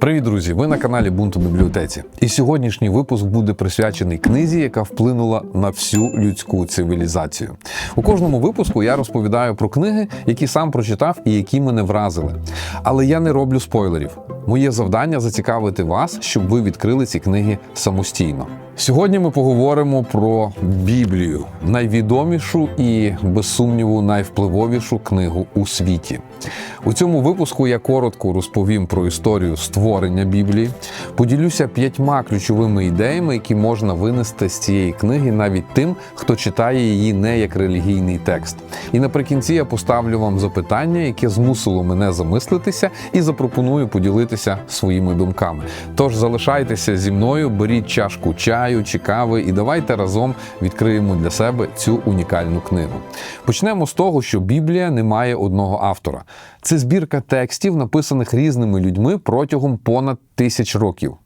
Привіт, друзі! Ви на каналі Бунту Бібліотеці. І сьогоднішній випуск буде присвячений книзі, яка вплинула на всю людську цивілізацію. У кожному випуску я розповідаю про книги, які сам прочитав і які мене вразили. Але я не роблю спойлерів. Моє завдання зацікавити вас, щоб ви відкрили ці книги самостійно. Сьогодні ми поговоримо про Біблію, найвідомішу і, без сумніву, найвпливовішу книгу у світі. У цьому випуску я коротко розповім про історію створення Біблії, поділюся п'ятьма ключовими ідеями, які можна винести з цієї книги навіть тим, хто читає її не як релігійний текст. І наприкінці я поставлю вам запитання, яке змусило мене замислитися, і запропоную поділитися своїми думками. Тож залишайтеся зі мною, беріть чашку чаю чи кави, і давайте разом відкриємо для себе цю унікальну книгу. Почнемо з того, що Біблія не має одного автора. Це збірка текстів, написаних різними людьми протягом понад тисяч років.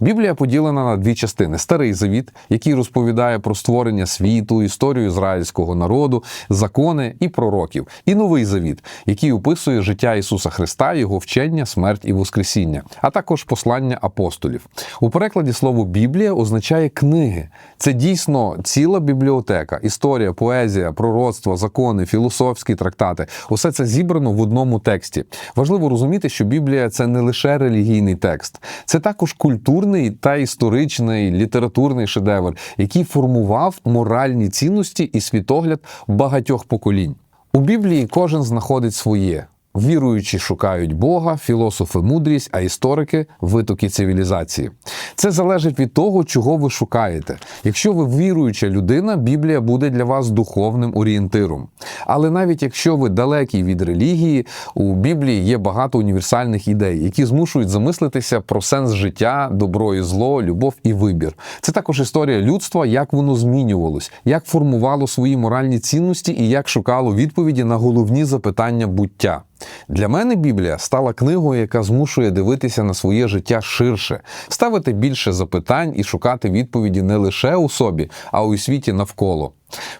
Біблія поділена на дві частини: старий завіт, який розповідає про створення світу, історію ізраїльського народу, закони і пророків, і новий завіт, який описує життя Ісуса Христа, його вчення, смерть і Воскресіння, а також послання апостолів. У перекладі слово Біблія означає книги. Це дійсно ціла бібліотека, історія, поезія, пророцтво, закони, філософські трактати. Усе це зібрано в одному тексті. Важливо розуміти, що Біблія це не лише релігійний текст, це також культурний та історичний літературний шедевр, який формував моральні цінності і світогляд багатьох поколінь. У Біблії кожен знаходить своє. Віруючі шукають Бога, філософи мудрість, а історики витоки цивілізації. Це залежить від того, чого ви шукаєте. Якщо ви віруюча людина, Біблія буде для вас духовним орієнтиром. Але навіть якщо ви далекі від релігії, у Біблії є багато універсальних ідей, які змушують замислитися про сенс життя, добро і зло, любов і вибір. Це також історія людства, як воно змінювалось, як формувало свої моральні цінності і як шукало відповіді на головні запитання буття. Для мене Біблія стала книгою, яка змушує дивитися на своє життя ширше, ставити більше запитань і шукати відповіді не лише у собі, а у світі навколо.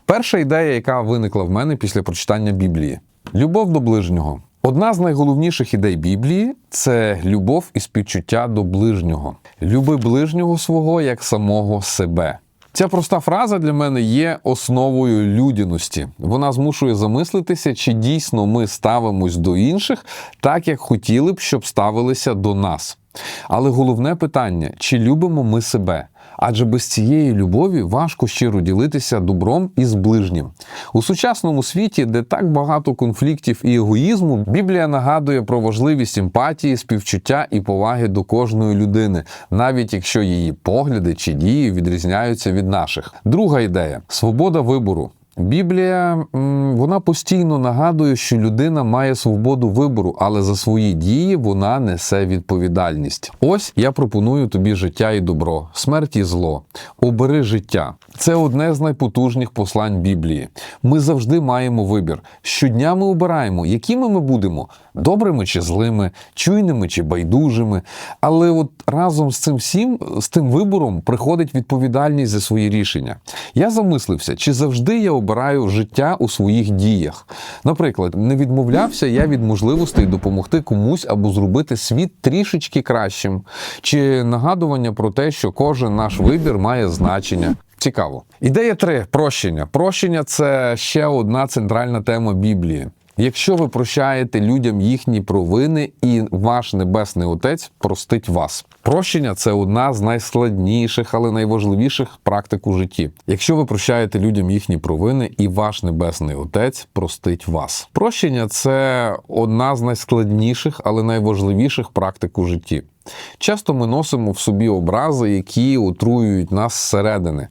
Перша ідея, яка виникла в мене після прочитання Біблії любов до ближнього. Одна з найголовніших ідей Біблії це любов і співчуття до ближнього. Люби ближнього свого як самого себе. Ця проста фраза для мене є основою людяності. Вона змушує замислитися, чи дійсно ми ставимось до інших так, як хотіли б, щоб ставилися до нас. Але головне питання: чи любимо ми себе? Адже без цієї любові важко щиро ділитися добром із ближнім. У сучасному світі, де так багато конфліктів і егоїзму, Біблія нагадує про важливість емпатії, співчуття і поваги до кожної людини, навіть якщо її погляди чи дії відрізняються від наших. Друга ідея свобода вибору. Біблія вона постійно нагадує, що людина має свободу вибору, але за свої дії вона несе відповідальність. Ось я пропоную тобі життя і добро, смерть і зло. Обери життя. Це одне з найпотужних послань Біблії. Ми завжди маємо вибір. Щодня ми обираємо, якими ми будемо добрими чи злими, чуйними чи байдужими. Але от разом з цим всім, з тим вибором, приходить відповідальність за свої рішення. Я замислився, чи завжди я обираю життя у своїх діях. Наприклад, не відмовлявся я від можливостей допомогти комусь або зробити світ трішечки кращим, чи нагадування про те, що кожен наш вибір має значення. Цікаво. Ідея 3. прощення. Прощення це ще одна центральна тема Біблії. Якщо ви прощаєте людям їхні провини, і ваш небесний отець простить вас. Прощення це одна з найскладніших, але найважливіших практик у житті. Якщо ви прощаєте людям їхні провини, і ваш небесний отець простить вас. Прощення це одна з найскладніших, але найважливіших практик у житті. Часто ми носимо в собі образи, які отруюють нас зсередини.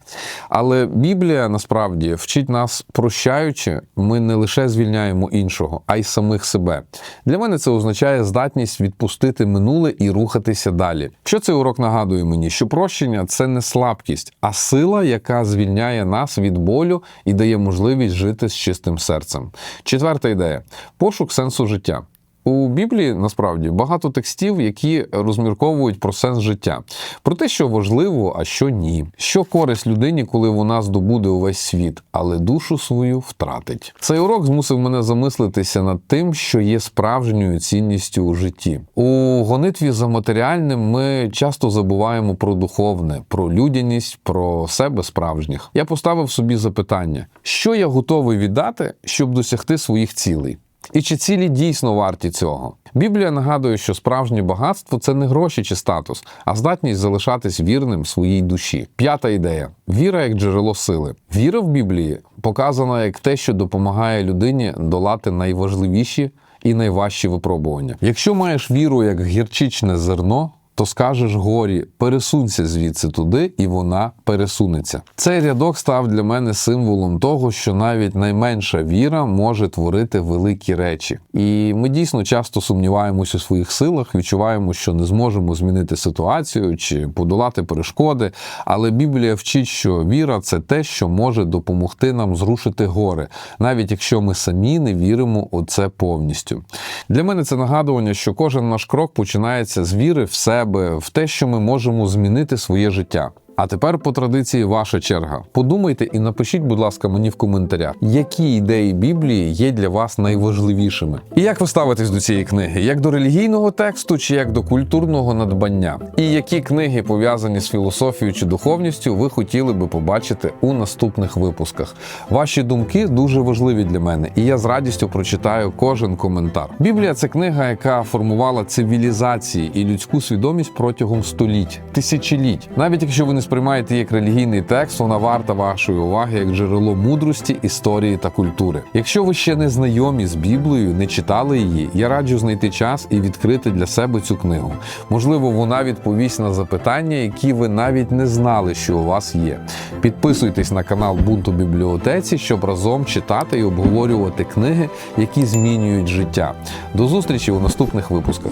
Але Біблія насправді вчить нас, прощаючи, ми не лише звільняємо іншого, а й самих себе. Для мене це означає здатність відпустити минуле і рухатися далі. Що цей урок нагадує мені? Що прощення це не слабкість, а сила, яка звільняє нас від болю і дає можливість жити з чистим серцем. Четверта ідея пошук сенсу життя. У Біблії насправді багато текстів, які розмірковують про сенс життя, про те, що важливо, а що ні, що користь людині, коли вона здобуде увесь світ, але душу свою втратить. Цей урок змусив мене замислитися над тим, що є справжньою цінністю у житті. У гонитві за матеріальним ми часто забуваємо про духовне, про людяність, про себе справжніх. Я поставив собі запитання, що я готовий віддати, щоб досягти своїх цілей. І чи цілі дійсно варті цього? Біблія нагадує, що справжнє багатство це не гроші чи статус, а здатність залишатись вірним своїй душі. П'ята ідея: віра як джерело сили. Віра в Біблії показана як те, що допомагає людині долати найважливіші і найважчі випробування. Якщо маєш віру як гірчичне зерно. То скажеш горі, пересунься звідси туди, і вона пересунеться. Цей рядок став для мене символом того, що навіть найменша віра може творити великі речі. І ми дійсно часто сумніваємося у своїх силах, відчуваємо, що не зможемо змінити ситуацію чи подолати перешкоди. Але Біблія вчить, що віра це те, що може допомогти нам зрушити гори, навіть якщо ми самі не віримо у це повністю. Для мене це нагадування, що кожен наш крок починається з віри в себе, в те, що ми можемо змінити своє життя. А тепер по традиції ваша черга. Подумайте і напишіть, будь ласка, мені в коментарях, які ідеї Біблії є для вас найважливішими. І як ви ставитесь до цієї книги? Як до релігійного тексту, чи як до культурного надбання? І які книги пов'язані з філософією чи духовністю ви хотіли би побачити у наступних випусках? Ваші думки дуже важливі для мене, і я з радістю прочитаю кожен коментар. Біблія це книга, яка формувала цивілізації і людську свідомість протягом століть, тисячоліть. Навіть якщо ви не сприймаєте як релігійний текст, вона варта вашої уваги як джерело мудрості, історії та культури. Якщо ви ще не знайомі з Біблією, не читали її, я раджу знайти час і відкрити для себе цю книгу. Можливо, вона відповість на запитання, які ви навіть не знали, що у вас є. Підписуйтесь на канал Бунту бібліотеці, щоб разом читати і обговорювати книги, які змінюють життя. До зустрічі у наступних випусках.